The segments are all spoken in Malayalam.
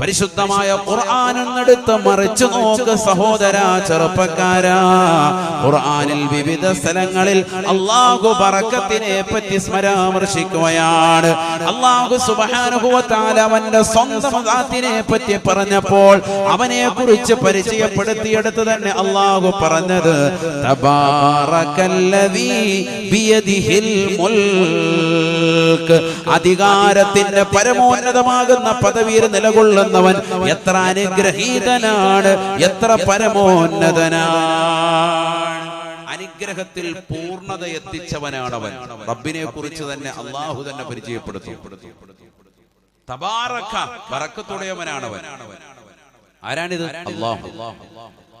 പരിശുദ്ധമായ ഖുർആാനെടുത്ത് മറിച്ചു നോക്ക് സഹോദര ചെറുപ്പക്കാരാ. ഖുർആാനിൽ വിവിധ സ്ഥലങ്ങളിൽ അള്ളാഹു പറക്കത്തിനെ പറ്റി സ്മരാമർശിക്കുകയാണ്. അള്ളാഹു സുബാനുഭവത്താൽ അവന്റെ സ്വന്തം പറ്റി പറഞ്ഞപ്പോൾ അവനെ കുറിച്ച് പരിചയപ്പെടുത്തിയെടുത്ത് തന്നെ അള്ളാഹു പറഞ്ഞത് അധികാരത്തിന്റെ പരമോന്നതമാകുന്ന പദവിയിൽ നിലകൊള്ളുന്നവൻ എത്ര അനുഗ്രഹീതനാണ് എത്ര പരമോന്നതനാണ്. അനുഗ്രഹത്തിൽ പൂർണത എത്തിച്ചവനാണവൻ. റബ്ബിനെ കുറിച്ച് തന്നെ അള്ളാഹു തന്നെ പരിചയപ്പെടുത്തും. തബാറക്ക ബറക്കത്തുടയവനാണവൻ ആരാണിത്? അള്ളാഹു.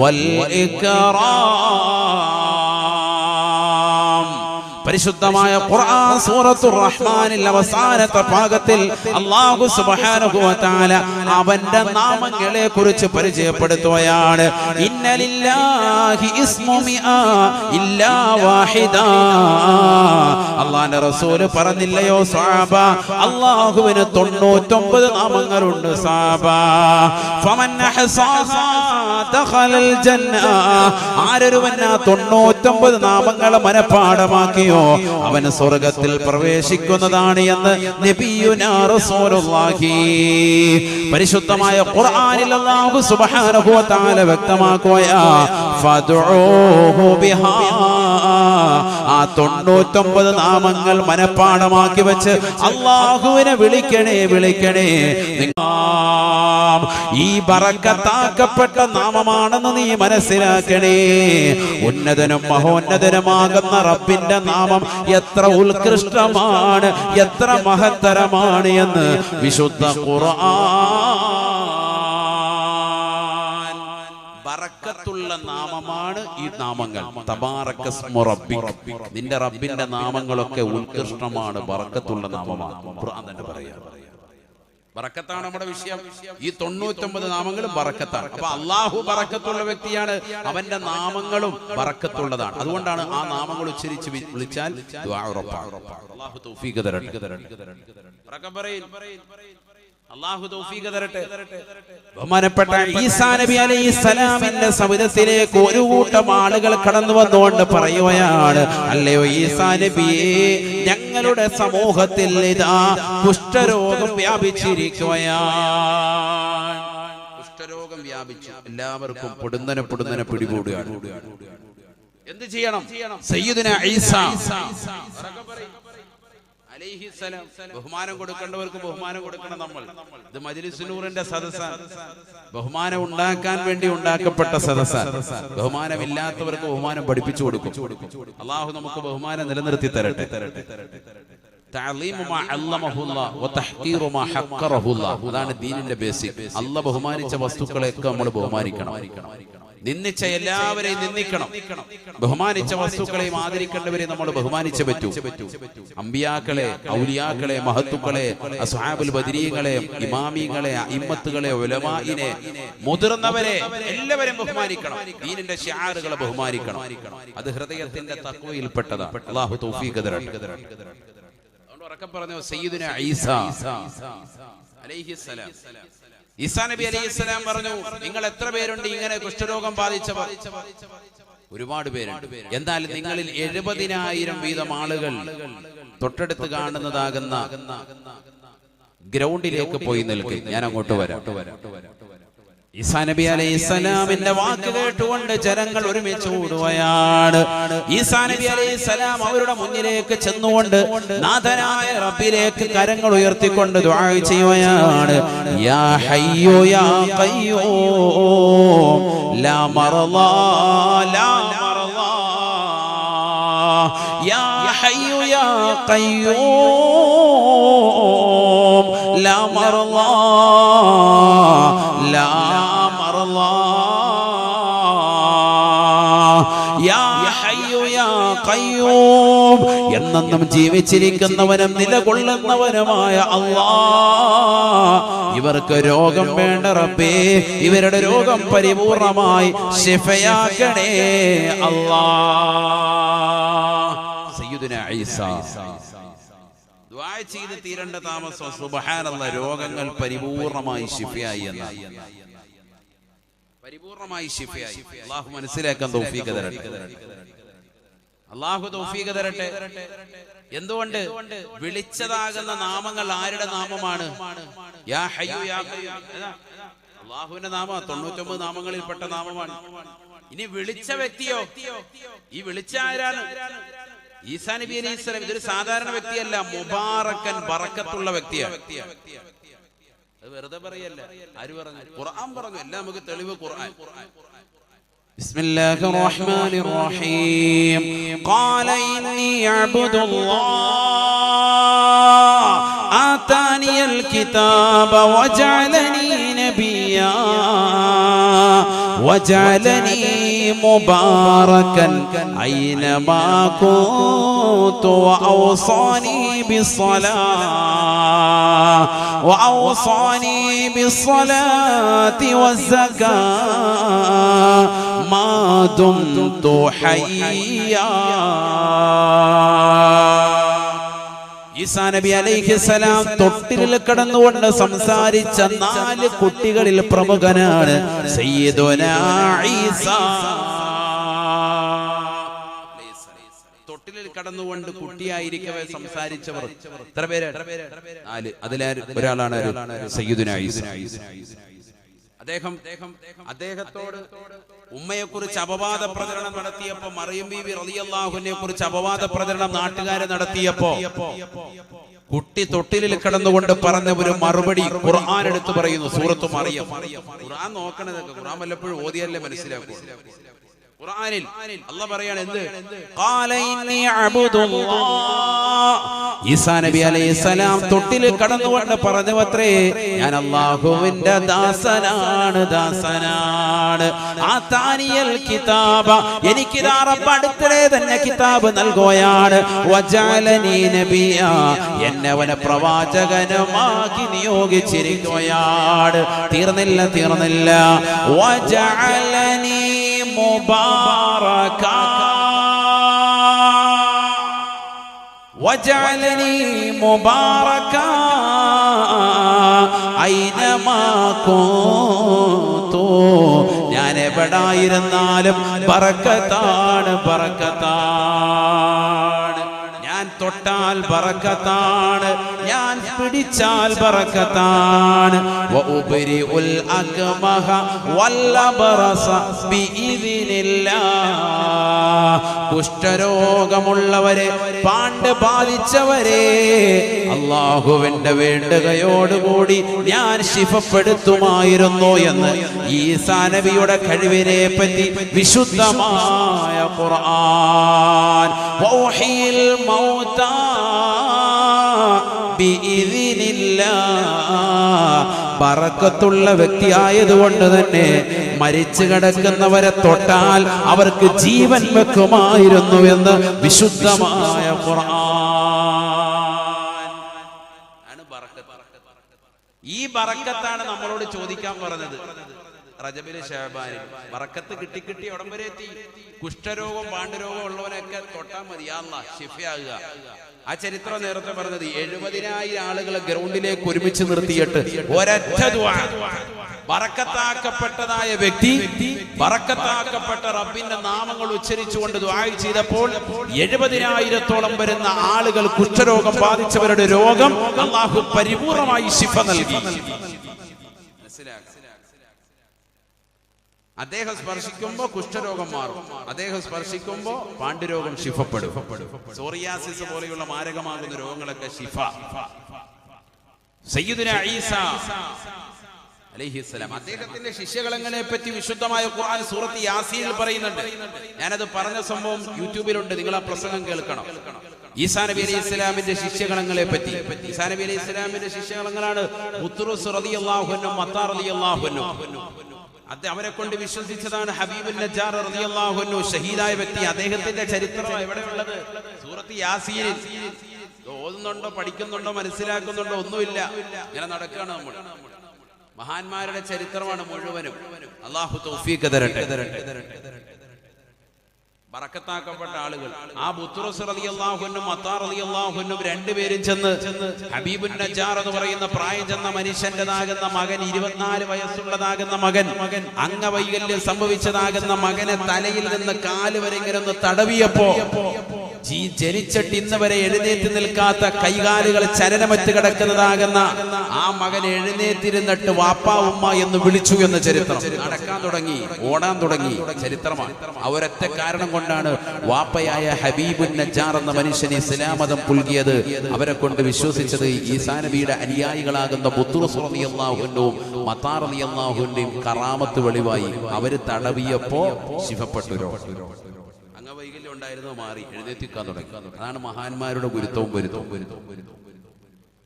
والإكرام. പരിശുദ്ധമായ ഖുർആൻ സൂറത്തുർ റഹ്മാനിൽ അവസാനത്തെ ഭാഗത്തിൽ അല്ലാഹു സുബ്ഹാനഹു വ തആല അവന്റെ നാമങ്ങളെ കുറിച്ച് പരിചയപ്പെടുത്തുകയാണ്. ഇന്നലില്ലാഹി ഇസ്മു മിആ ഇല്ലാ വാഹിദ. അള്ളാന്റെ റസൂൽ പറഞ്ഞില്ലയോ സാബ? അള്ളാഹുവിന് തൊണ്ണൂറ്റൊമ്പത് നാമങ്ങളുണ്ട് സഹാബ ഫമൻ അഹ്സാഹാ ദഖലൽ ജന്ന. ആരൊരുവൻ ആ തൊണ്ണൂറ്റൊമ്പത് നാമങ്ങളെ മനഃപ്പാടമാക്കിയോ അവന് സ്വർഗത്തിൽ പ്രവേശിക്കുന്നതാണ് എന്ന് പരിശുദ്ധമായ ഖുർആനിൽ അല്ലാഹു സുബ്ഹാനഹു വ തആല വ്യക്തമാക്കുകയ ഫദ്ഉഹു ബിഹാ. ആ തൊണ്ണൂറ്റൊമ്പത് നാമങ്ങൾ മനഃപ്പാടമാക്കി വെച്ച് അള്ളാഹുവിനെ വിളിക്കണേ വിളിക്കണേ. ഈ ബറക്കത്താക്കപ്പെട്ട നാമമാണെന്ന് നീ മനസ്സിലാക്കണേ. ഉന്നതനും മഹോന്നതനുമാകുന്ന റബ്ബിന്റെ നാമം എത്ര ഉത്കൃഷ്ടമാണ് എത്ര മഹത്തരമാണ് എന്ന് വിശുദ്ധ ഖുർആൻ. നാമമാണ് ഈ നാമങ്ങൾ. നിന്റെ റബ്ബിന്റെ നാമങ്ങളൊക്കെ ഉത്കൃഷ്ടമാണ് ബറക്കത്തുള്ള നാമമാണ്. ഖുർആൻ പറയാം. ബറക്കത്താണ് നമ്മുടെ വിഷയം. ഈ തൊണ്ണൂറ്റൊമ്പത് നാമങ്ങളും ബറക്കത്താണ്. അപ്പൊ അള്ളാഹു ബറക്കത്തുള്ള വ്യക്തിയാണ് അവന്റെ നാമങ്ങളും ബറക്കത്തുള്ളതാണ്. അതുകൊണ്ടാണ് ആ നാമങ്ങൾ ഉച്ചരിച്ച് വിളിച്ചാൽ ഉറപ്പാണ്. അള്ളാഹു തൗഫീഖ് തരട്ടെ. അള്ളാഹു തൗഫീഖ് തരട്ടെ. ബഹുമാനപ്പെട്ട ഈസാ നബി അലൈഹി സ്വലാമിന്റെ ഒരു കൂട്ടം ആളുകൾ കടന്നു വന്നുകൊണ്ട് പറയുകയാണ് അല്ലയോ ഈസാ നബിയെ ഞങ്ങളുടെ സമൂഹത്തിൽ ഇതാ കുഷ്ഠരോഗം വ്യാപിച്ചിരിക്കുകയാണ്. കുഷ്ഠരോഗം വ്യാപിച്ചു. എല്ലാവർക്കും പൊടുന്നനെ പൊടുന്നനെ പിടികൂടുകയാണ്. എന്ത് ചെയ്യണം? സയ്യിദുന ഈസ. അലൈഹിസ്സലാം. ബഹുമാനം കൊടുക്കേണ്ടവർക്ക് ബഹുമാനം കൊടുക്കണം നമ്മൾ. ഇത് മജ്ലിസുനൂറിന്റെ സദസ്സ ബഹുമാനം ഉണ്ടാക്കാൻ വേണ്ടി ഉണ്ടാക്കപ്പെട്ട സദസ്സ ബഹുമാനമില്ലാത്തവർക്ക് ബഹുമാനം പഠിപ്പിച്ചു കൊടുക്കും. അള്ളാഹു നമുക്ക് ബഹുമാനം നിലനിർത്തി തരട്ടെ. തരട്ടെ അല്ലമഹുല്ലാ വതഹ്കീറു അതാണ് ദീനിന്റെ ബേസിക്. അല്ല ബഹുമാനിച്ച വസ്തുക്കളെയൊക്കെ നമ്മൾ ബഹുമാനിക്കണം. നിന്ദിച്ച എല്ലാവരെയും നിന്ദിക്കണം. ബഹുമാനിച്ച വസ്തുക്കളെയും ആദരിക്കേണ്ടവരെ നമ്മൾ ബഹുമാനിച്ച പറ്റൂ. അമ്പിയാക്കളെ ഔലിയാക്കളെ മഹത്തുക്കളെ അസ്ഹാബുൽ ബദരീങ്ങളെ ഇമാമിങ്ങളെ ഇമ്മത്തുകളെ ഉലമായിനെ മുതിർന്നവരെ എല്ലാവരെയും ബഹുമാനിക്കണം. ദീനിന്റെ ഷിയാറുകളെ ബഹുമാനിക്കണം. അത് ഹൃദയത്തിന്റെ തക്വയിൽപ്പെട്ടതാണ്. അള്ളാഹു തൗഫീഖ് ഉറക്കെ പറഞ്ഞു സയ്യിദുന ഈസ. അലൈഹിസ്സലാം. ഈസാ നബി അലൈഹിസ്സലാം പറഞ്ഞു നിങ്ങൾ എത്ര പേരുണ്ട് ഇങ്ങനെ കുഷ്ഠരോഗം ബാധിച്ചവർ? ഒരുപാട് പേരുണ്ട്. എന്നാൽ നിങ്ങളിൽ എഴുപതിനായിരം വീതം ആളുകൾ തൊട്ടടുത്ത് കാണുന്നതാകുന്ന ഗ്രൗണ്ടിലേക്ക് പോയി നിൽക്കും. ഞാൻ അങ്ങോട്ട് വരാം. ഈസാനബി അലൈഹി സ്വലാമിന്റെ വാക്ക് കേട്ടുകൊണ്ട് ജനങ്ങൾ ഒരുമിച്ച് കൂടുകയാണ് ഈസാനബി അലൈഹി സ്വലാം അവരുടെ മുന്നിലേക്ക് ചെന്നുകൊണ്ട് നാഥനായ റബ്ബിലേക്ക് കരങ്ങൾ ഉയർത്തിക്കൊണ്ട് ദുആ ചെയ്യുകയാണ്. യാ ഹയ്യോ യാ ഖയ്യൂം. ലാ മറലാ ലാ മറലാ. യാ ഹയ്യോ യാ ഖയ്യൂം. ലാ മറലാ. ഖയ്യൂം എന്നെന്നും ജീവിച്ചിരിക്കുന്നവനും നിലകൊള്ളുന്നവനുമായ അള്ളാ. ഇവർക്ക് രോഗം വേണ്ട റബ്ബേ. ഇവരുടെ രോഗം പരിപൂർണമായി ശിഫയാക്കണേ. അള്ളാ. സയ്യിദുന ഈസ. ചെയ്ത് തീരേണ്ട താമസം. സുബ്ഹാനല്ലാഹ് രോഗങ്ങൾ പരിപൂർണമായി ശിഫയായി എന്ന. പരിപൂർണമായി ശിഫയായി. അള്ളാഹു മനസ്സിലാക്കാൻ തൗഫീഖ് തരട്ടെ. അള്ളാഹു തൗഫീഖ് തരട്ടെ. എന്തുകൊണ്ട്? വിളിച്ചതാകുന്ന നാമങ്ങൾ ആരുടെ നാമമാണ്? യാ ഹയ്യു യാ? അള്ളാഹുവിന്റെ നാമ തൊണ്ണൂറ്റൊമ്പത് നാമങ്ങളിൽ പെട്ട നാമമാണ്. ഇനി വിളിച്ച വ്യക്തിയോ? ഈ വിളിച്ച ആരാണ്? ഈസാ നബി അലൈഹി സ്വലം ഇതൊരു സാധാരണ വ്യക്തിയല്ല മുബാറക്കൻ ബറക്കത്തുള്ള വ്യക്തിയാണ്. അത് വെറുതെ പറയല്ല. ആര് പറഞ്ഞു? ഖുർആൻ പറഞ്ഞു. എല്ലാം നമുക്ക് തെളിവ് ഖുർആൻ. بسم الله الرحمن الرحيم. قال إني عبد الله. آتاني الكتاب وجعلني نبيا. وجعلني مباركا. أينما كنت وأوصاني بالصلاة. وأوصاني بالصلاة والزكاة. ما دمت حيا ഈസാ നബി അലൈഹിസലാം തൊട്ടിലിൽ കിടന്നുകൊണ്ട് സംസാരിച്ച നാല് കുട്ടികളിൽ പ്രമുഖനാണ് സയ്യിദുനാ ഈസാ തൊട്ടിലിൽ കടന്നുകൊണ്ട് കുട്ടിയായിരിക്കവേ സംസാരിച്ചവർ എത്ര പേര് നാല് അതിലെ ഒരാളാണ് സയ്യിദുനാ ഈസാ അദ്ദേഹം അദ്ദേഹത്തോട് ഉമ്മയെ കുറിച്ച് അപവാദ പ്രചരണം നടത്തിയപ്പോ മറിയം ബീവി റളിയല്ലാഹുവിനെ കുറിച്ച് അപവാദ പ്രചരണം നാട്ടുകാരെ നടത്തിയപ്പോ കുട്ടി തൊട്ടിലിൽ കിടന്നുകൊണ്ട് പറഞ്ഞ ഒരു മറുപടി ഖുർആൻ എടുത്തു പറയുന്നു സൂറത്ത് മറിയം. ഖുർആൻ നോക്കണതൊക്കെ ഖുർആൻ വല്ലപ്പോഴും ഓതിയല്ലേ മനസ്സിലാക്കൂ ഖുർആനിൽ അല്ല പറയാണ് എന്ത്? ഖാല ഇന്നി അബ്ദുല്ലാഹ് ഈസാ നബി അലൈഹിസ്സലാം തൊട്ടിൽ കടന്നുകൊണ്ട് പറഞ്ഞുവത്രേ ഞാൻ അല്ലാഹുവിന്റെ ദാസനാണ് ദാസനാണ്. ആതാനിയൽ കിതാബ എനിക്ക് റബ്ബ് അടുത്തിടെ തന്നെ കിതാബ് നൽകുകയാണ്. വജാലനി നബിയ. എന്നെ അവനെ പ്രവാചകനുമാക്കി നിയോഗിച്ചിരിക്കുകയാണ്. തീർന്നില്ല തീർന്നില്ല. വജഅലനി മുബാറകാ وجعلني مباركا أينما كنت ഞാൻ എവിടായിരുന്നാലും ബറക്കത്താണ് ബറക്കത്താണ് ഞാൻ തൊട്ടാൽ ബറക്കത്താണ്. ഞാൻ പിടിച്ചാൽ ബറക്കത്താണ്. വഉബ്രിഉൽ അക്മഹ വല്ലബറസ ബിഇذനില്ലാഹ് കുഷ്ഠരോഗമുള്ളവരെ പാണ്ട് ബാധിച്ചവരെ അള്ളാഹുവിന്റെ വേണ്ടുകയോടുകൂടി ഞാൻ ശിഫപ്പെടുത്തുമായിരുന്നു എന്ന് ഈ സാനവിയുടെ കഴിവിനെ പറ്റി വിശുദ്ധമായ ഖുർആൻ. വൗഹിൽ الله ബറക്കത്തുള്ള വ്യക്തിയായതുകൊണ്ട് തന്നെ മരിച്ചു കിടക്കുന്നവരെ തൊട്ടാൽ അവർക്ക് ജീവൻ വെക്കുമായിരുന്നു എന്ന് വിശുദ്ധമായ. ഈ ബറക്കത്താണ് നമ്മളോട് ചോദിക്കാൻ പറഞ്ഞത് റജബിലെ ഷഹബാനിൽ വറക്കത്ത് കിട്ടി കിട്ടി ഉടം വരെ എത്തി. കുഷ്ഠരോഗം പാണ്ഡുരോഗം ഉള്ളവനൊക്കെ തൊട്ടാൽ മതി. അല്ല ആ ചരിത്രം നേരത്തെ പറഞ്ഞത് എഴുപതിനായിരം ആളുകളെ ഗ്രൗണ്ടിലേക്ക് ഒരുമിച്ച് നിർത്തിയിട്ട് ഒരൊറ്റ വ്യക്തി ബറക്കത്താക്കപ്പെട്ട റബ്ബിന്റെ നാമങ്ങൾ ഉച്ചരിച്ചുകൊണ്ട് ദ്വായ് ചെയ്തപ്പോൾ എഴുപതിനായിരത്തോളം വരുന്ന ആളുകൾ കുഷ്ഠരോഗം ബാധിച്ചവരുടെ രോഗം അള്ളാഹു പരിപൂർണമായി ശിഫ നൽകി. മനസ്സിലാക്കാം അദ്ദേഹം സ്പർശിക്കുമ്പോ കുഷ്ഠരോഗം മാറും. അദ്ദേഹം സ്പർശിക്കുമ്പോ പാണ്ഡുരോഗം സോറിയാസിസ് പോലെയുള്ള മാരകമാകുന്ന രോഗങ്ങളൊക്കെ ശിഫ. അദ്ദേഹത്തിന്റെ ശിഷ്യകളങ്ങളെ പറ്റി വിശുദ്ധമായ ഖുർആൻ സൂറത്ത് യാസിയിൽ പറയുന്നുണ്ട്. ഞാനത് പറഞ്ഞ സംഭവം യൂട്യൂബിലുണ്ട്. നിങ്ങൾ ആ പ്രസംഗം കേൾക്കണം. ഈസാ നബി അലൈഹി ഇസ്ലാമിന്റെ ശിഷ്യഗണങ്ങളെ പറ്റി ഈസാ നബി അലൈഹി ഇസ്ലാമിന്റെ ശിഷ്യഗണങ്ങളാണ് മുത്തുറുസ് മത്താ റളിയല്ലാഹു റളിയല്ലാഹുവിനും അത് അവരെ കൊണ്ട് വിശ്വസിച്ചതാണ് ഹബീബുൽ നജാർ റളിയല്ലാഹുവിനു ഷഹീദായ വ്യക്തി. അദ്ദേഹത്തിന്റെ ചരിത്രം എവിടെയുള്ളത്? സൂറത്ത് യാസീനിൽ ഓതുന്നുണ്ടോ പഠിക്കുന്നുണ്ടോ മനസ്സിലാക്കുന്നുണ്ടോ? ഒന്നുമില്ല. ഇങ്ങനെ നടക്കുകയാണ് നമ്മൾ. മഹാന്മാരുടെ ചരിത്രമാണ് മുഴുവനും. അള്ളാഹു തൗഫീഖ് തരട്ടെ. ബറക്കത്താക്കപ്പെട്ട ആളുകൾ. ആ ബുത്തുറസ് റളിയല്ലാഹുവിനും മത്താർ റളിയല്ലാഹുവിനും രണ്ടുപേരും ചെന്ന് ഹബീബുൻ നജാർ എന്ന് പറയുന്ന പ്രായം ചെന്ന മനുഷ്യന്റെതാകുന്ന മകൻ ഇരുപത്തിനാല് വയസ്സുള്ളതാകുന്ന മകൻ അംഗവൈകല്യം സംഭവിച്ചതാകുന്ന മകനെ തലയിൽ നിന്ന് കാൽ വരെ ഇങ്ങനെ ഒന്ന് തടവിയപ്പോ ജീ ജനിച്ചിട്ട് ഇന്ന് വരെ എഴുന്നേറ്റ് നിൽക്കാത്ത കൈകാലുകൾ ചലനമറ്റ് കിടക്കുന്നതാകുന്ന ആ മകൻ എഴുന്നേറ്റിരുന്നിട്ട് വാപ്പ ഉമ്മ എന്ന് വിളിച്ചു എന്ന ചരിത്രം. നടക്കാൻ തുടങ്ങി ഓടാൻ തുടങ്ങി ചരിത്രമാണ്. അവരൊറ്റ കാരണം കൊണ്ടാണ് വാപ്പയായ ഹബീബുൻ നജാർ എന്ന മനുഷ്യൻ ഇസ്ലാമതം പുൽകിയത്. അവരെ കൊണ്ട് വിശ്വസിച്ചത് ഈസാനബിയുടെ അനുയായികളാകുന്ന ബുത്തുറുസ്ലാഹുവിനും മത്താറിയാഹുവിന്റെയും കറാമത്ത് വെളിവായി. അവർ തടവിയപ്പോ ശിവപ്പെട്ടു അംഗവൈകല്യം ഉണ്ടായിരുന്നു മാറി എഴുന്നേറ്റിക്കാൻ തുടങ്ങി. അതാണ് മഹാന്മാരുടെ ഗുരുത്വവും ഗുരുത്വം ഗുരുത്വം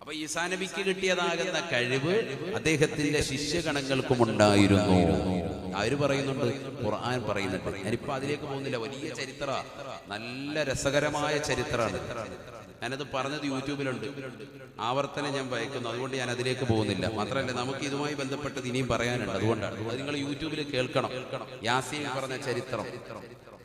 അപ്പൊ ഈസാ നബിക്ക് കിട്ടിയതാകുന്ന കഴിവ് അദ്ദേഹത്തിന്റെ ശിഷ്യഗണങ്ങൾക്കും ഉണ്ടായിരുന്നു. അവർ പറയുന്നുണ്ട്? ഖുർആൻ പറയുന്നുണ്ട്. ഞാനിപ്പോ അതിലേക്ക് പോകുന്നില്ല. വലിയ ചരിത്ര നല്ല രസകരമായ ചരിത്രമാണ്. ഞാനത് പറഞ്ഞത് യൂട്യൂബിലുണ്ട്. ആവർത്തനം ഞാൻ ഭയക്കുന്നു അതുകൊണ്ട് ഞാൻ അതിലേക്ക് പോകുന്നില്ല. മാത്രമല്ല നമുക്ക് ഇതുമായി ബന്ധപ്പെട്ടത് ഇനിയും പറയാനുണ്ട്. അതുകൊണ്ടാണ്. അത് നിങ്ങൾ യൂട്യൂബിൽ കേൾക്കണം. യാസീൻ പറഞ്ഞ ചരിത്രം.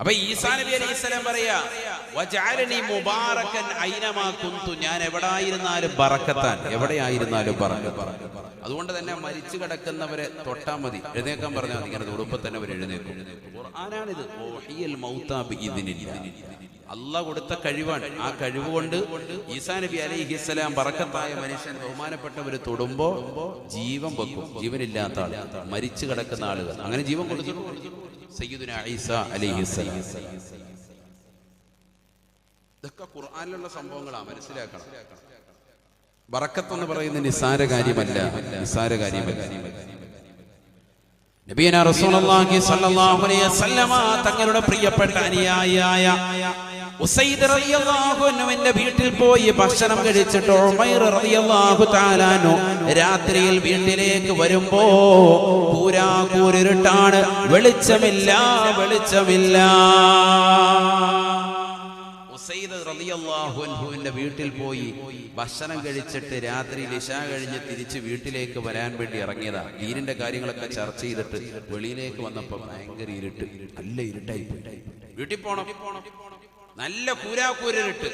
അപ്പൊ ഈസാ നബി അലൈഹി സ്വലാം പറയാ ഞാൻ എവിടെ എവിടായിരുന്നാലും ബറക്കത്താൻ എവിടെയായിരുന്നാലും പറഞ്ഞു അതുകൊണ്ട് തന്നെ മരിച്ചു കിടക്കുന്നവരെ തൊട്ടാ മതി. എഴുന്നേക്കാൻ പറഞ്ഞാൽ ഇങ്ങനെ തൊടുമ്പോ തന്നെ അവർ എഴുന്നേക്കും. അല്ല കൊടുത്ത കഴിവാണ്. ആ കഴിവ് കൊണ്ട് ഈസാ നബി അലൈഹിസ്സലാം പറക്കത്തായ മനുഷ്യൻ ബഹുമാനപ്പെട്ടവർ തൊടുമ്പോ ജീവൻ വെക്കും. ജീവനില്ലാത്ത ആൾ മരിച്ചു കിടക്കുന്ന ആളുകൾ. അങ്ങനെ ജീവൻ കൊടുത്തിട്ടുണ്ട്? സയ്യിദുന ഈസ അലൈഹിസ്സലാം ഇതൊക്കെ ഖുർആാനിലുള്ള സംഭവങ്ങളാണ് മനസ്സിലാക്കണം. ബറക്കത്ത് എന്ന് പറയുന്ന നിസ്സാര കാര്യമല്ല നിസ്സാര കാര്യമല്ല. നബീന റസൂലുള്ളാഹി സ്വല്ലല്ലാഹു അലൈഹി വസല്ലമ തങ്ങളുടെ പ്രിയപ്പെട്ട അനുയായിയായ വീട്ടിൽ പോയി ഭക്ഷണം കഴിച്ചിട്ട് റളിയല്ലാഹു രാത്രിയിൽ വീട്ടിലേക്ക് വരുമ്പോ കൂരാ കൂരിരുട്ടാണ്. വെളിച്ചമില്ല വെളിച്ചമില്ല. വീട്ടിൽ പോയി ഭക്ഷണം കഴിച്ചിട്ട് രാത്രി ലിശ കഴിഞ്ഞ് തിരിച്ച് വീട്ടിലേക്ക് വരാൻ വേണ്ടി ഇറങ്ങിയതാ. വീരിന്റെ കാര്യങ്ങളൊക്കെ ചർച്ച ചെയ്തിട്ട് വെളിയിലേക്ക് വന്നപ്പോ ഭയങ്കര ഇരുട്ട്. നല്ല ഇരുട്ടായി. വീട്ടിൽ പോണം. നല്ല കൂരാക്കൂരിട്ട്.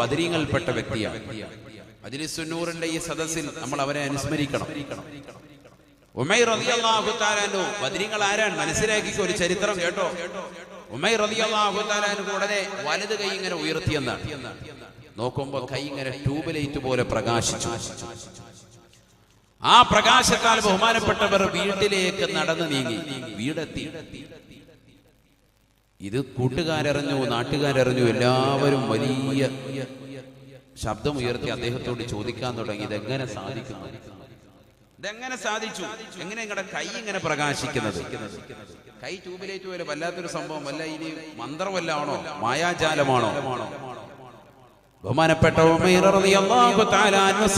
ബദരീങ്ങളിൽപ്പെട്ട വ്യക്തിയാണ്. അജ്ലിസുന്നൂറിന്റെ ഈ സദസ്സിൽ നമ്മൾ അവരെ അനുസ്മരിക്കണം. ഉമൈർ റളിയല്ലാഹു തആലാനു ബദരീങ്ങൾ ആരാണ്? മനസ്സിലാക്കിക്ക് ഒരു ചരിത്രം കേട്ടോ. ഉമൈർ റളിയല്ലാഹു തആലാനു ഉടനെ വലത് കൈ ഇങ്ങനെ ഉയർത്തിയെന്നാണ്. നോക്കുമ്പോ കൈ ഇങ്ങനെ ട്യൂബ് ലൈറ്റ് പോലെ പ്രകാശിച്ചു. ആ പ്രകാശത്താൽ ബഹുമാനപ്പെട്ടവർ വീട്ടിലേക്ക് നടന്നു നീങ്ങി. വീടെത്തി. ഇത് കൂട്ടുകാരറിഞ്ഞു നാട്ടുകാരറിഞ്ഞു എല്ലാവരും വലിയ ശബ്ദമുയർത്തി അദ്ദേഹത്തോട് ചോദിക്കാൻ തുടങ്ങി. ഇതെങ്ങനെ സാധിക്കുന്നു? ഇതെങ്ങനെ സാധിച്ചു? എങ്ങനെ നിങ്ങളുടെ കൈ ഇങ്ങനെ പ്രകാശിക്കുന്നത്? കൈ ട്യൂബിലേറ്റ് പോലെ വല്ലാത്തൊരു സംഭവം. അല്ല ഇനി മന്ത്രമല്ലാണോ മായാജാലമാണോ? ബഹുമാനപ്പെട്ട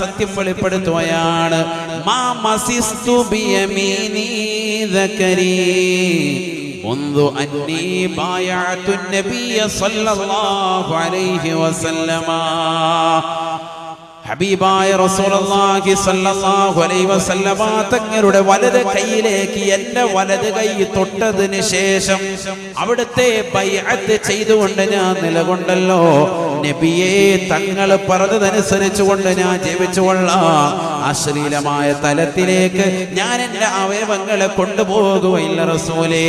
സത്യം വെളിപ്പെടുത്തുകയാണ്. മാ മസിസ്തു منذ أني بايعت النبي صلى الله عليه وسلم ഹബീബായ റസൂലുള്ളാഹി സ്വല്ലല്ലാഹു അലൈഹി വസല്ലമ തങ്ങളുടെ വലത് കൈയിലേക്ക് എന്റെ വലത് കൈ തൊട്ടതിന് ശേഷം അവിടുത്തെ ബൈഅത്ത് ചെയ്തുകൊണ്ട് ഞാൻ നിലകൊണ്ടല്ലോ നബിയെ തങ്ങൾ പറഞ്ഞതനുസരിച്ച് കൊണ്ട് ഞാൻ ജീവിച്ചുകൊള്ളാം അശ്ലീലമായ തലത്തിലേക്ക് ഞാൻ എന്റെ അവയവങ്ങളെ കൊണ്ടുപോകുകയില്ല റസൂലേ.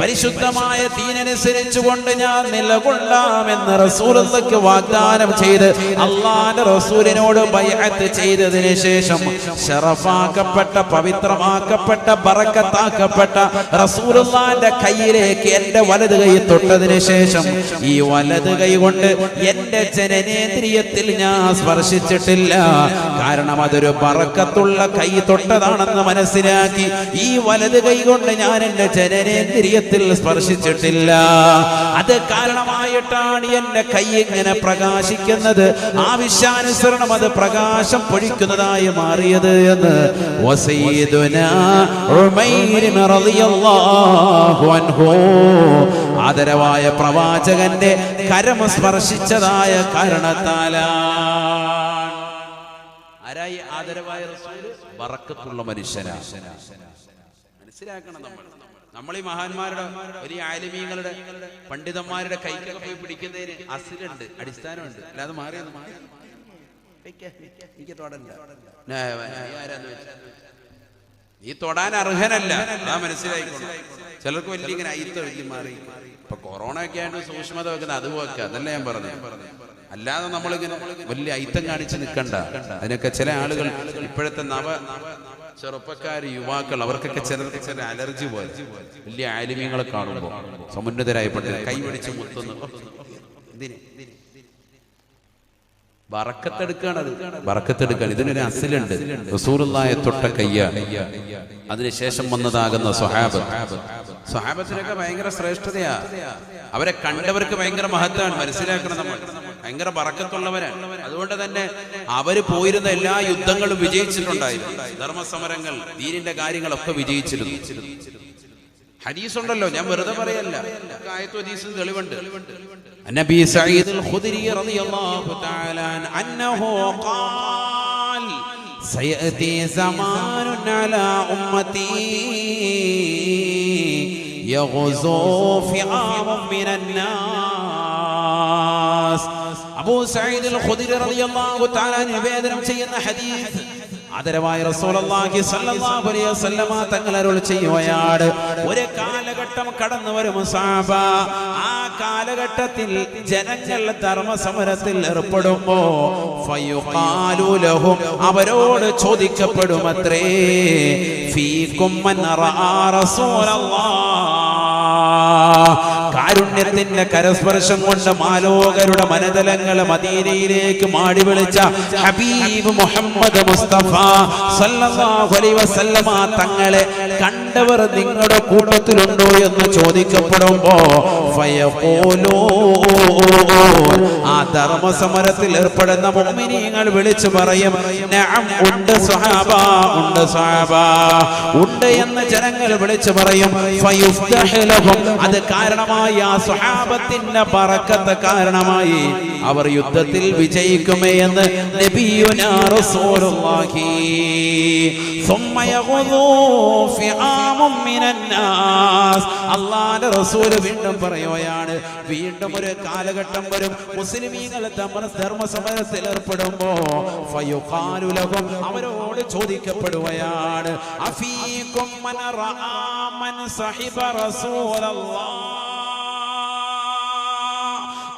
പരിശുദ്ധമായ തീനനുസരിച്ചുകൊണ്ട് ഞാൻ നിലകൊള്ളാമെന്ന് റസൂലക്ക് വാഗ്ദാനം ചെയ്ത് അള്ളാന്റെ റസൂലിനോട് ബൈഅത്ത് ചെയ്തതിന് ശേഷം ഷറഫാക്കപ്പെട്ട പവിത്രമാക്കപ്പെട്ട ബറക്കത്താക്കപ്പെട്ട റസൂലുള്ളാന്റെ കയ്യിലേക്ക് എന്റെ വലത് കൈ തൊട്ടതിന് ശേഷം ഈ വലത് കൈ കൊണ്ട് എന്റെ ജനനേന്ദ്രിയത്തിൽ ഞാൻ സ്പർശിച്ചിട്ടില്ല. കാരണം അതൊരു ബറക്കത്തുള്ള കൈ തൊട്ടതാണെന്ന് മനസ്സിലാക്കി ഈ വലത് കൈ കൊണ്ട് ഞാൻ എന്റെ ജനനേന്ദ്രിയത്തിൽ സ്പർശിച്ചിട്ടില്ല. അത് കാരണമായിട്ടാണ് എന്റെ കൈ ഇങ്ങനെ പ്രകാശിക്കുന്നത്. ആവശ്യാനുസരണം അത് പ്രകാശം പൊഴിക്കുന്നതായി മാറിയത് എന്ന്. ആദരവായ പ്രവാചകന്റെ കരം സ്പർശിച്ചതായ കാരണത്താലാണ് ആരായി ആദരവായ ബറക്കത്തുള്ള മനുഷ്യനാണ് മനസ്സിലാക്കണം നമ്മൾ. നമ്മൾ ഈ മഹാന്മാരുടെ വലിയ ആലിമീങ്ങളുടെ പണ്ഡിതന്മാരുടെ കൈക്കൊക്കെ പോയി പിടിക്കുന്നതിന് അസിലുണ്ട് അടിസ്ഥാനമുണ്ട്. അല്ലാതെ മാറിയൊന്നും മാറി എനിക്ക് തൊടണ്ട. നീ തൊടാൻ അർഹനല്ല. അതാ മനസ്സിലായിക്കോളൂ. ചിലർക്ക് വലിയ ഇങ്ങനെ അയിത്ത വലിയ മാറി. ഇപ്പൊ കൊറോണ ഒക്കെ ആയിട്ട് സൂക്ഷ്മത വെക്കുന്നത് അത് വെക്കുക അതല്ല ഞാൻ പറഞ്ഞു അല്ലാതെ നമ്മളിങ്ങനെ വലിയ ഐത്തം കാണിച്ച് നിൽക്കണ്ട. അതിനൊക്കെ ചില ആളുകൾ ഇപ്പോഴത്തെ നവ ചെറുപ്പക്കാർ യുവാക്കൾ അവർക്കൊക്കെ ചില അലർജി പോലെ. വലിയ ആലിമ്യങ്ങളെ കാണുമ്പോൾ സമുന്നതരായ പണ്ട് കൈപിടിച്ച് മുത്തുന്നു. വറക്കത്തെടുക്കാണ് അത്. ബറക്കത്തെടുക്കാണ് ഇതിനൊരു അസിലുണ്ട്. അതിനുശേഷം വന്നതാകുന്ന സ്വഹാബ്. സ്വഹാബത്തിനൊക്കെ ഭയങ്കര ശ്രേഷ്ഠതയാ. അവരെ കണ്ടവർക്ക് ഭയങ്കര മഹത്വമാണ്. മനസ്സിലാക്കണം നമ്മൾ. ഭയങ്കര ബറക്കത്തുള്ളവരാണ് അതുകൊണ്ട് തന്നെ അവര് പോയിരുന്ന എല്ലാ യുദ്ധങ്ങളും വിജയിച്ചിട്ടുണ്ടായിരുന്നു ധർമ്മസമരങ്ങൾ ദീനിന്റെ കാര്യങ്ങളൊക്കെ വിജയിച്ചിരുന്നു ഹദീസ് ഉണ്ടല്ലോ ഞാൻ വെറുതെ പറയല്ല ആയത്തു ഹദീസിന് തെളിവുണ്ട് നബി സഈദ് അൽ ഖുദരി റളിയല്ലാഹു തആല അൻഹു ഖാൽ سيأتي زمان على أمتي يغزو فئام من الناس അബൂ സഈദുൽ ഖുദരി റളിയല്ലാഹു തആല നിവേദനം ചെയ്യുന്ന ഹദീസ്. ആദരവായ റസൂലുള്ളാഹി സ്വല്ലല്ലാഹു അലൈഹി വസല്ലമ തങ്ങൾ അരുൾ ചെയ്യുകയാണ്. ഒരു കാലഘട്ടം കടന്നു വരും സഹാബ ആ കാലഘട്ടത്തിൽ ജനങ്ങൾ ധർമ്മസമരത്തിൽ ഏർപ്പെടുമ്പോ ഫയുഖാലു ലഹും അവരോട് ചോദിക്കപ്പെടുമത്രേ. ഫീകും മൻ റസൂലല്ലാഹ്. കാരുണ്യത്തിന്റെ കരസ്പർശം കൊണ്ട് മാലോകരുടെ മനതലങ്ങൾ മദീനയിലേക്ക് മാടി വിളിച്ച ഹബീബ് മുഹമ്മദ് മുസ്തഫ സല്ലല്ലാഹു അലൈഹി വസല്ലമ തങ്ങളെ കണ്ടവർ നിങ്ങളുടെ കൂട്ടത്തിലുണ്ടോ എന്ന് ചോദിക്കപ്പെടുമ്പോ ആ ധർമ്മസമരത്തിൽ ഏർപ്പെടുന്ന മുഅ്മിനീങ്ങൾ വിളിച്ചു പറയും ഉണ്ട് സ്വഹാബ ഉണ്ട് സ്വഹാബ. ഉണ്ട് എന്ന് ജനങ്ങൾ വിളിച്ചു പറയും അത് കാരണമായി ആ സ്വഹാബത്തിന്റെ പറക്കത്ത് കാരണമായി അവർ യുദ്ധത്തിൽ വിജയിക്കുമേ എന്ന് നബിയുനാ റസൂലുള്ളാഹി. അള്ളാന്റെ റസൂൽ വീണ്ടും പറയുകയാണ്. വീണ്ടും ഒരു കാലഘട്ടം വരും. മുസ്ലിമീങ്ങൾ തമ്മിൽ ധർമ്മസമരത്തിൽ ഏർപ്പെടുമ്പോ ഫയുഖാലുലകും അവരോട് ചോദിക്കപ്പെടുകയാണ്. അഫീക്കും മൻ റആ മൻ സഹിബ റസൂലല്ലാഹ്.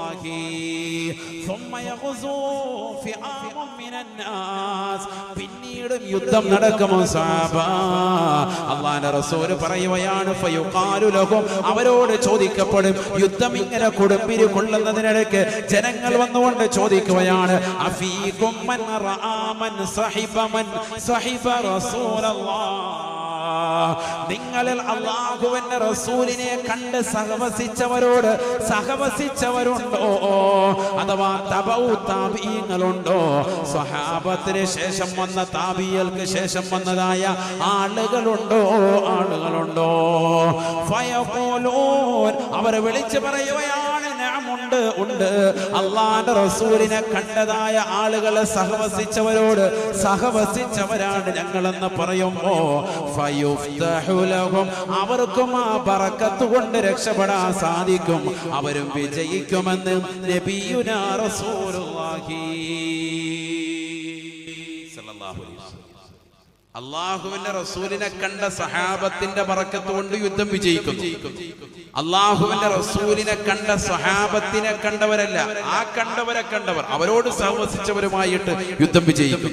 റസൂലുള്ളാഹി ثم يغزو فئام من الناس പിന്നീടും യുദ്ധം നടക്കുമോ സാബ അള്ളാന്റെ റസൂല് പറയുകയാണ് ഫയുഖാലു ലഹും അവരോട് ചോദിക്കപ്പെടും യുദ്ധം ഇങ്ങനെ കൊടുമ്പിരി കൊള്ളുന്നതിനിടയ്ക്ക് ജനങ്ങൾ വന്നുകൊണ്ട് ചോദിക്കുകയാണ് അഫീകും മൻ റആ മൻ സഹിബ മൻ സഹിബ റസൂലല്ലാഹ് നിങ്ങളിൽ അള്ളാഹുവിന്റെ റസൂലിനെ കണ്ട് സഹവസിച്ചവരോട് സഹവസിച്ചവരുണ്ടോ അഥവാ തബൗ താപീങ്ങളുണ്ടോ സ്വഹാബത്തിന് ശേഷം വന്ന താപിയൽക്ക് ശേഷം വന്നതായ ആളുകളുണ്ടോ? ആളുകളുണ്ടോ? ഫയഖൂലൂൻ അവരെ വിളിച്ചു പറയുകയാണ് നാമുണ്ട് ഉണ്ട്. അള്ളാന്റെ റസൂലിനെ കണ്ടതായ ആളുകളെ സഹവസിച്ചവരോട് സഹവസിച്ചവരാണ് ഞങ്ങളെന്ന് പറയുമ്പോ അവർക്കും ആ പറക്കത്തു കൊണ്ട് രക്ഷപ്പെടാൻ സാധിക്കും. അവരും വിജയിക്കുമെന്ന് നബിയുനാ റസൂലുള്ളാഹി. അള്ളാഹുവിന്റെ റസൂലിനെ കണ്ട സഹാബത്തിന്റെ പറക്കത്തുകൊണ്ട് യുദ്ധം വിജയിക്കുന്നു. അള്ളാഹുവിന്റെ റസൂലിനെ കണ്ട സഹാബത്തിനെ കണ്ടവരല്ല ആ കണ്ടവരെ കണ്ടവർ. അവരോട് സഹവസിച്ചവരുമായിട്ട് യുദ്ധം വിജയിക്കും.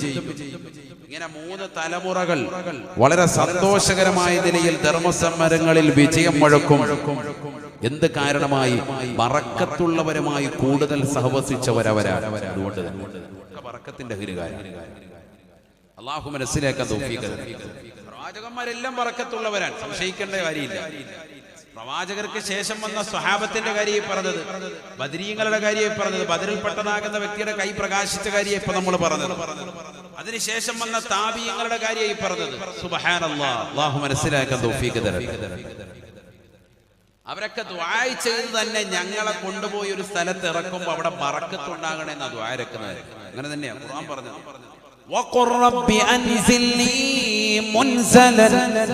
ഇങ്ങനെ മൂന്ന് തലമുറകൾ വളരെ സന്തോഷകരമായ നിലയിൽ ധർമ്മസമരങ്ങളിൽ വിജയം മുഴക്കും. എന്ത് കാരണമായി? പറക്കത്തുള്ളവരുമായി കൂടുതൽ സഹവസിച്ചവരവരാണ് അതുകൊണ്ട് പറക്കത്തിന്റെ ഹിരുകാരം അള്ളാഹു മനസ്സിലാക്കാൻ പ്രവാചകന്മാരെല്ലാം പറക്കത്തുള്ളവരാണ് സംശയിക്കേണ്ട കാര്യമില്ല. പ്രവാചകർക്ക് ശേഷം വന്ന സ്വഹാബത്തിന്റെ കാര്യം പറഞ്ഞത് ബദരീങ്ങളുടെ കാര്യമായി പറഞ്ഞത് ബദറിൽപ്പെട്ടതാകുന്ന വ്യക്തിയുടെ കൈ പ്രകാശിച്ച കാര്യം ഇപ്പൊ നമ്മൾ പറഞ്ഞത്. അതിനുശേഷം വന്ന താപീയങ്ങളുടെ കാര്യമായി പറഞ്ഞത് സുബഹാനല്ലാ അള്ളാഹു മനസ്സിലാക്കാൻ അവരൊക്കെ ദ്വായ ചെയ്ത് തന്നെ ഞങ്ങളെ കൊണ്ടുപോയി ഒരു സ്ഥലത്ത് ഇറക്കുമ്പോൾ അവിടെ ബറക്കത്തുണ്ടാകണമെന്നാ ദ്വാരക്കുന്നത് അങ്ങനെ തന്നെയാ ഖുർആൻ وقل رب أنزلني منزلا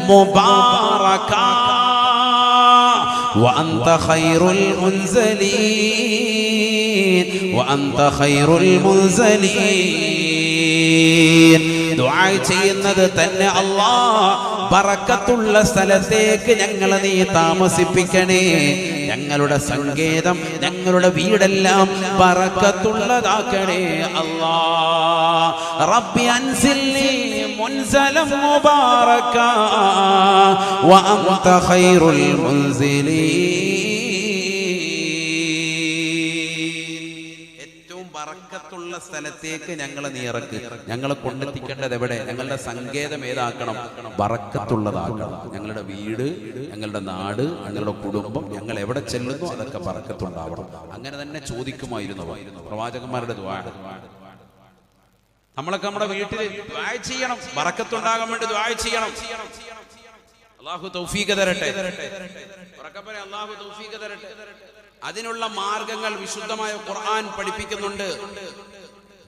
مباركا وأنت خير المنزلين وأنت خير المنزلين ദുആ ചെയ്യുന്നത് തന്നെ അല്ലാ ബറക്കത്തുള്ള സ്ഥലത്തേക്ക് ഞങ്ങളെ നീ താമസിപ്പിക്കണേ ഞങ്ങളുടെ സങ്കേതം ഞങ്ങളുടെ വീടെല്ലാം പറക്കത്തുള്ളതാക്കണേ അള്ളാ റബ്ബി അൻസിൽനി മുൻസലം മുബാറക വഅൻത ഖൈറുൽ മുൻസിലീൻ. ബറക്കത്തുള്ള സ്ഥലത്തേക്ക് ഞങ്ങളെ നീ ഇറക്ക്. ഞങ്ങളെ കൊണ്ടെത്തിക്കേണ്ടത് എവിടെ? ഞങ്ങളുടെ സങ്കേതം ഏതാക്കണം? പറക്കത്തുള്ളതാക്കണം. ഞങ്ങളുടെ വീട് ഞങ്ങളുടെ നാട് ഞങ്ങളുടെ കുടുംബം ഞങ്ങൾ എവിടെ ചെല്ലുന്നു അതൊക്കെ പറക്കത്തുണ്ടാവണം. അങ്ങനെ തന്നെ ചോദിക്കുമായിരുന്നു. പ്രവാചകന്മാരുടെ ദ്വാര നമ്മളൊക്കെ നമ്മുടെ വീട്ടിൽ ദ്വായ ചെയ്യണം. പറക്കത്തുണ്ടാകാൻ വേണ്ടി ദ്വായ ചെയ്യണം. തൗഫീഖ് തരട്ടെ. തൗഫീഖ് തരട്ടെ. അതിനുള്ള മാർഗങ്ങൾ വിശുദ്ധമായ ഖുർആൻ പഠിപ്പിക്കുന്നുണ്ട്.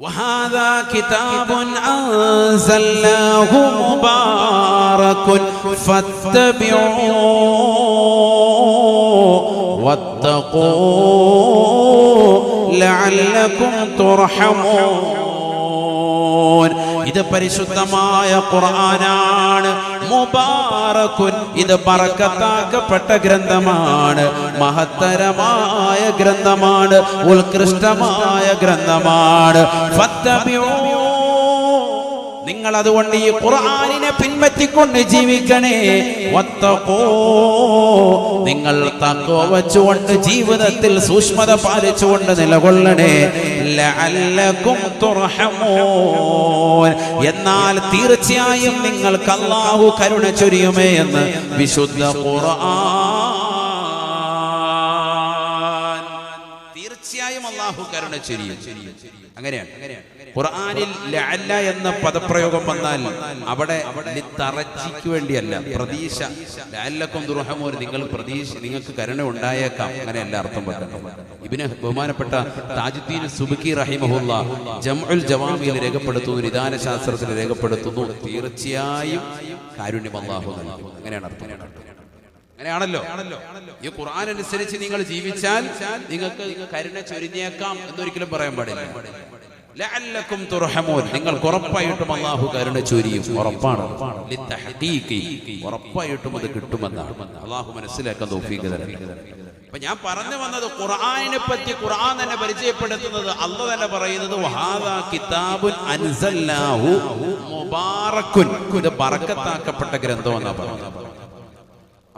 وهذا كتاب أنزلناه مبارك فاتبعوه واتقوا لعلكم ترحمون. ഇത് പരിശുദ്ധമായ ഖുർആനാണ്. മുബാറക്കുൻ ഇത് പറക്കത്താക്കപ്പെട്ട ഗ്രന്ഥമാണ്. മഹത്തരമായ ഗ്രന്ഥമാണ്. ഉത്കൃഷ്ടമായ ഗ്രന്ഥമാണ്. ഫത്തബിഊ. നിങ്ങൾ അതുകൊണ്ട് ഈ ഖുർആനിനെ പിൻപറ്റിക്കൊണ്ട് ജീവിക്കണേ. വത്തഖൂ. നിങ്ങൾ തക്കോ ജീവിതത്തിൽ സൂക്ഷ്മത പാലിച്ചുകൊണ്ട് നിലകൊള്ളണേ. എന്നാൽ തീർച്ചയായും നിങ്ങൾക്ക് അല്ലാഹു കരുണ ചൊരിയുമേ എന്ന് വിശുദ്ധ ഖുർആൻ. തീർച്ചയായും അള്ളാഹു കരുണ ചൊരിയും. അങ്ങനെയാണ്. ഖുർആനിൽ ലഅല്ല എന്ന പദപ്രയോഗം വന്നാൽ അവിടെ തറച്ചിക്ക് വേണ്ടിയല്ല പ്രതീക്ഷ. ലഅല്ലക്കും ദുർഹമൂർ നിങ്ങൾ പ്രതീക്ഷ നിങ്ങൾക്ക് കരുണ ഉണ്ടായേക്കാം. അങ്ങനെയല്ല അർത്ഥം വെക്കണം ഇബിന് ബഹുമാനപ്പെട്ട താജുദ്ദീൻ സുബുക്കി റഹിമഹുല്ല ജംഉൽ ജവാമിയിൽ രേഖപ്പെടുത്തുന്നു നിദാന ശാസ്ത്രത്തിൽ രേഖപ്പെടുത്തുന്നു. തീർച്ചയായും കാരുണ്യം അള്ളാഹു നൽകും. അങ്ങനെയാണ് അർത്ഥം അങ്ങനെയാണല്ലോ. ഈ ഖുർആൻ അനുസരിച്ച് നിങ്ങൾ ജീവിച്ചാൽ നിങ്ങൾക്ക് കരുണ ചൊരിഞ്ഞേക്കാം എന്നൊരിക്കലും പറയാൻ പാടില്ല. ലഅല്ലക്കും തുർഹമൂൻ. നിങ്ങൾ ഉറപ്പായിട്ടും അള്ളാഹു കരുണ ചൊരിയും. ഉറപ്പാണ്. ഉറപ്പായിട്ടും അത് കിട്ടുമെന്നാണ്. അള്ളാഹു മനസ്സിലാക്കാൻ തരട്ടെ. അപ്പൊ ഞാൻ പറഞ്ഞു വന്നത് ഖുർആനിനെ പറ്റി ഖുർആൻ തന്നെ പരിചയപ്പെടുത്തുന്നത് അല്ല തന്നെ പറയുന്നത് കിതാബുൻ അൻസല്ലാഹു മുബാറക്കുൻ. ഇത് ബറക്കത്താക്കപ്പെട്ട ഗ്രന്ഥം എന്നാ പറയുന്നത്.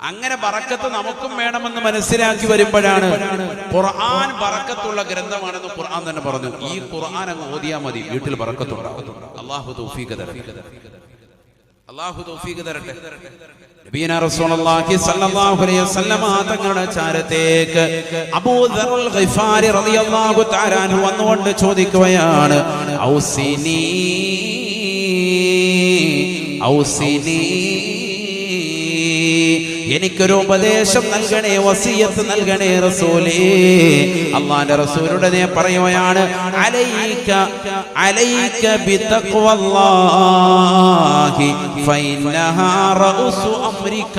അങ്ങനെ ബറക്കത്ത് നമുക്കും വേണമെന്ന് മനസ്സിലാക്കി വരുമ്പോഴാണ് ഖുർആൻ ബറക്കത്തുള്ള ഗ്രന്ഥമാണെന്ന് ഖുർആൻ തന്നെ പറഞ്ഞു. ഈ ഖുർആൻ അങ്ങ് ഓതിയാ മതി. വീട്ടിൽ തൗഫീഖ് തരട്ടെ. തൗഫീഖ് തരട്ടെ. റസൂലുള്ളാഹി അലൈഹി വസല്ലമ തങ്ങളുടെ ചാരത്തേക്ക് അബൂദറുൽ ഗിഫാരി റളിയല്ലാഹു തആല വന്നുകൊണ്ട് ചോദിക്കുകയാണ് ഔസിനി ഔസിനി എനിക്കൊരു ഉപദേശം നൽകണേ വസീയത്ത് നൽകണേ റസൂലേ. അള്ളാന്റെ റസൂലുടെ നേ പറയുകയാണ് അലൈക അലൈക ബിതഖ്വല്ലാഹി ഫൈനഹാ റഉസു അംരിക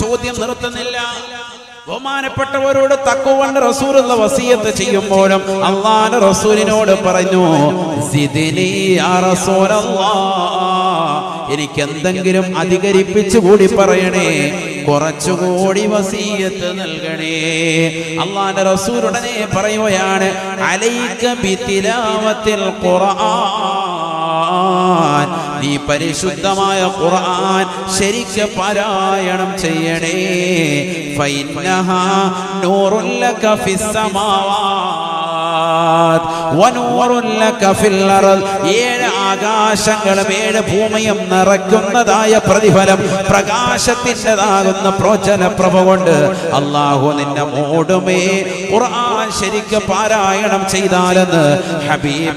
ചോദ്യം നിർത്തുന്നില്ല. ബഹുമാനപ്പെട്ടവരോട് തക്കുവണ്ട് റസൂലുള്ള വസീയത്ത് ചെയ്യുമ്പോഴും അള്ളാഹുവിന്റെ റസൂലിനോട് പറഞ്ഞു എനിക്ക് എന്തെങ്കിലും അധികരിപ്പിച്ചു കൂടി പറയണേ കുറച്ചുകൂടി വസീയത്ത് നൽകണേ. അള്ളാന്റെ റസൂൽ ഉടനെ പറയുകയാണ് അലൈക ബിതിലാവത്തിൽ ഖുർആൻ. നീ പരിശുദ്ധമായ ഖുർആൻ ശരിക്ക് പാരായണം ചെയ്യണേ. ഫൈന്നഹാ നൂറുൽ ലക ഫിസ് സമാവാത് വനൂറുൽ ലക ഫിൽ അർദ്. ഏഴ് ആകാശങ്ങളും ഏഴ് ഭൂമിയും നിറയ്ക്കുന്നതായ പ്രതിഫലം പ്രകാശത്തിന്റെതാകുന്ന പ്രോചന പ്രഭ കൊണ്ട് അള്ളാഹു നിന്നെ മോടുമേ. ഖുർആൻ ശരിക്ക് പാരായണം ചെയ്താലെന്ന് ഹബീബ്